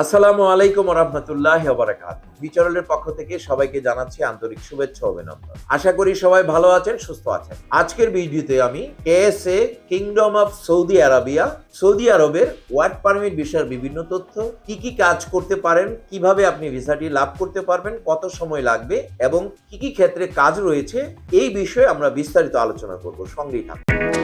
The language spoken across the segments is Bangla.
আসসালামু আলাইকুম রহমতুল্লাহ বারাকাত বিচরণের পক্ষ থেকে সবাইকে জানাচ্ছি আন্তরিক শুভেচ্ছা অভিনন্দন। আশা করি সবাই ভালো আছেন, সুস্থ আছেন। আজকের ভিডিওতে আমি KSA kingdom of Saudi Arabia Saudi আরবের ওয়ার্ক পারমিট বিষয়ের বিভিন্ন তথ্য, কি কি কাজ করতে পারেন, কীভাবে আপনি ভিসাটি লাভ করতে পারবেন, কত সময় লাগবে, এবং কি কি ক্ষেত্রে কাজ রয়েছে, এই বিষয়ে আমরা বিস্তারিত আলোচনা করব। সঙ্গেই থাকুন।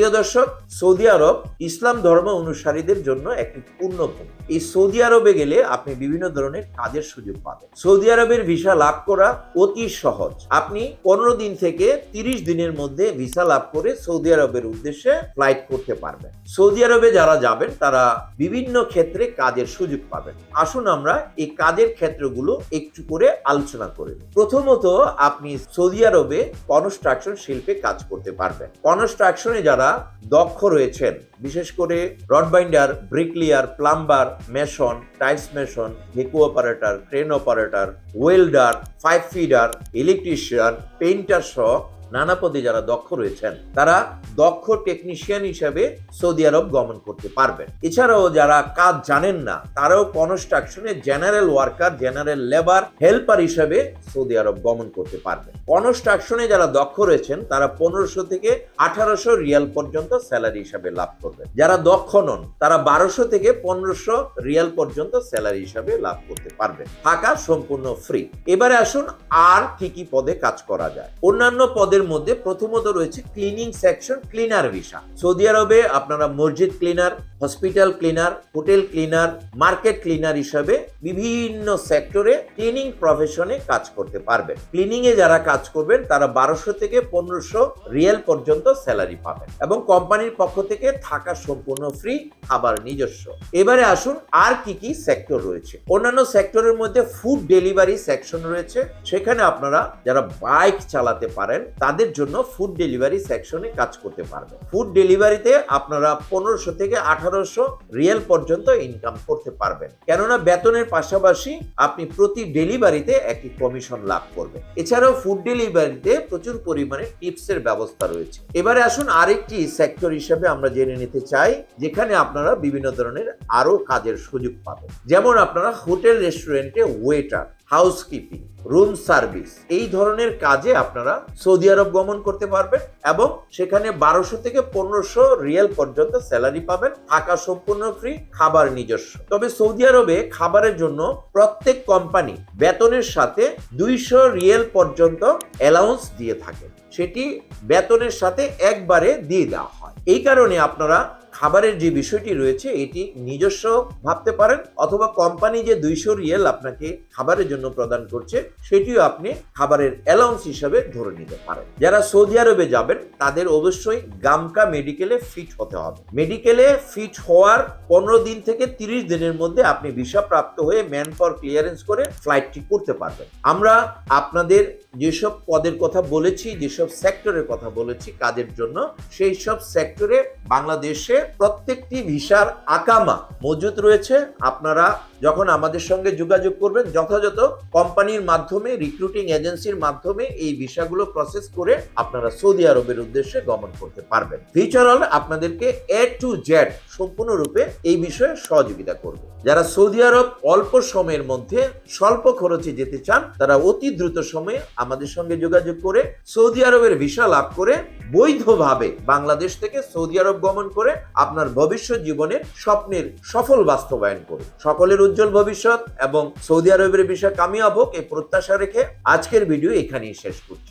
প্রিয় দর্শক, সৌদি আরব ইসলাম ধর্ম অনুসারীদের জন্য একটি পূর্ণভূমি। এই সৌদি আরবে গেলে আপনি বিভিন্ন ধরনের কাজের সুযোগ পাবেন। সৌদি আরবের ভিসা লাভ করা অতি সহজ। আপনি পনেরো দিন থেকে তিরিশ দিনের মধ্যে ভিসা লাভ করে সৌদি আরবের উদ্দেশ্যে ফ্লাইট করতে পারবেন। সৌদি আরবে যারা যাবেন, তারা বিভিন্ন ক্ষেত্রে কাজের সুযোগ পাবেন। আসুন আমরা এই কাজের ক্ষেত্রগুলো একটু করে আলোচনা করে। প্রথমত, আপনি সৌদি আরবে কনস্ট্রাকশন শিল্পে কাজ করতে পারবেন। কনস্ট্রাকশনে যারা দক্ষ রয়েছেন। বিশেষ করে rod binder, bricklayer, plumber, mason, tiles mason, ভেকু operator train operator, welder, pipe fitter, electrician, painter সহ নানা পদে যারা দক্ষ রয়েছেন, তারা দক্ষ টেকনিশিয়ান হিসেবে সৌদি আরব গমন করতে পারবেন। এছাড়াও যারা কাজ জানেন না, তারাও কনস্ট্রাকশনে general worker general labour helper হিসেবে সৌদি আরব গমন করতে পারবেন। কনস্ট্রাকশনে যারা দক্ষ রয়েছেন, তারা পনেরোশো থেকে আঠারোশো রিয়াল পর্যন্ত স্যালারি হিসাবে লাভ করবেন। যারা দক্ষ নন, তারা বারোশো থেকে পনেরোশো রিয়াল পর্যন্ত স্যালারি হিসাবে লাভ করতে পারবেন। থাকা সম্পূর্ণ ফ্রি এবারে আসুন, আর কি কি পদে কাজ করা যায়। অন্যান্য পদের মধ্যে প্রথমত রয়েছে cleaning section cleaner visa Saudi আরবে আপনারা মসজিদ cleaner hospital cleaner, hotel cleaner, market cleaner হিসাবে বিভিন্ন সেক্টরে ক্লিনিং প্রফেশনে কাজ করতে পারবেন। ক্লিনিং এ যারা কাজ করবেন, তারা বারোশো থেকে পনেরোশো রিয়েল পর্যন্ত স্যালারি পাবেন এবং কোম্পানির পক্ষ থেকে থাকা সম্পূর্ণ ফ্রি, খাবার নিজস্ব। এবারে আসুন, আর কি কি সেক্টর রয়েছে? অন্যান্য সেক্টরের মধ্যে ফুড ডেলিভারি সেকশন রয়েছে। সেখানে আপনারা যারা বাইক চালাতে পারেন, তাদের জন্য ফুড ডেলিভারি সেকশনে কাজ করতে পারবেন। ফুড ডেলিভারিতে আপনারা পনেরোশো থেকে আঠারোশো রিয়েল পর্যন্ত ইনকাম করতে পারবেন। কেননা বেতনের পাশাপাশি আপনি প্রতি ডেলিভারিতে একটি কমিশন লাভ করবেন। এছাড়াও ফুড ডেলিভারিতে প্রচুর পরিমাণে টিপসের ব্যবস্থা রয়েছে। এবারে আসুন আরেকটি সেক্টর হিসেবে আমরা জেনে নিতে চাই, যেখানে আপনারা বিভিন্ন ধরনের আরও কাজের সুযোগ পাবেন। যেমন আপনারা হোটেল রেস্টুরেন্টে ওয়েটার হাউসকিপিং রুম সার্ভিস এই ধরনের কাজে আপনারা সৌদি আরব গমন করতে পারবেন এবং সেখানে বারোশো থেকে পনেরোশো রিয়েল পর্যন্ত স্যালারি পাবেন, থাকা সম্পূর্ণ ফ্রি খাবার নিজস্ব। তবে সৌদি আরবে খাবারের জন্য প্রত্যেক কোম্পানি বেতনের সাথে দুইশো রিয়েল পর্যন্ত অ্যালাউন্স দিয়ে থাকে। সেটি বেতনের সাথে একবারে দিয়ে দেওয়া হয়। এই কারণে আপনারা খাবারের যে বিষয়টি রয়েছে, এটি নিজস্ব ভাবতে পারেন অথবা কোম্পানি যে দুইশো রিয়েল আপনাকে খাবারের জন্য প্রদান করছে, সেটিও আপনি খাবারের অ্যালাউন্স হিসাবে ধরে নিতে পারেন। যারা সৌদি আরবে যাবেন, তাদের অবশ্যই গামকা মেডিকেলে ফিট হতে হবে। মেডিকেলে ফিট হওয়ার পনেরো দিন থেকে তিরিশ দিনের মধ্যে আপনি ভিসা প্রাপ্ত হয়ে ম্যান ফর ক্লিয়ারেন্স করে ফ্লাইটটি করতে পারবেন। আমরা আপনাদের যেসব পদের কথা বলেছি, যেসব সেক্টরের কথা বলেছি কাজের জন্য, সেই সব সেক্টরে বাংলাদেশে প্রত্যেকটি ভিসার আকামা মজুদ রয়েছে। আপনারা যখন আমাদের সঙ্গে যোগাযোগ করবেন, যথাযথ কোম্পানির মাধ্যমে রিক্রুটিং এজেন্সির মাধ্যমে এই ভিসাগুলো প্রসেস করে আপনারা সৌদি আরবের উদ্দেশ্যে গমন করতে পারবেন। ফিউচারাল আপনাদেরকে এ টু জেড সম্পূর্ণরূপে এই বিষয়ে সহযোগিতা করবে। যারা সৌদি আরব অল্প সময়ের মধ্যে, স্বল্প খরচে যেতে চান, তারা অতি দ্রুত সময়ে আমাদের সঙ্গে যোগাযোগ করে, সৌদি আরবের ভিসা লাভ করে বৈধভাবে বাংলাদেশ থেকে সৌদি আরব গমন করে আপনার ভবিষ্যৎ জীবনের স্বপ্নের সফল বাস্তবায়ন করুন। সকলের উজ্জ্বল ভবিষ্যৎ এবং সৌদি আরবের বিষয়ে কামিয়াব হোক, এই প্রত্যাশা রেখে আজকের ভিডিও এখানেই শেষ করছি।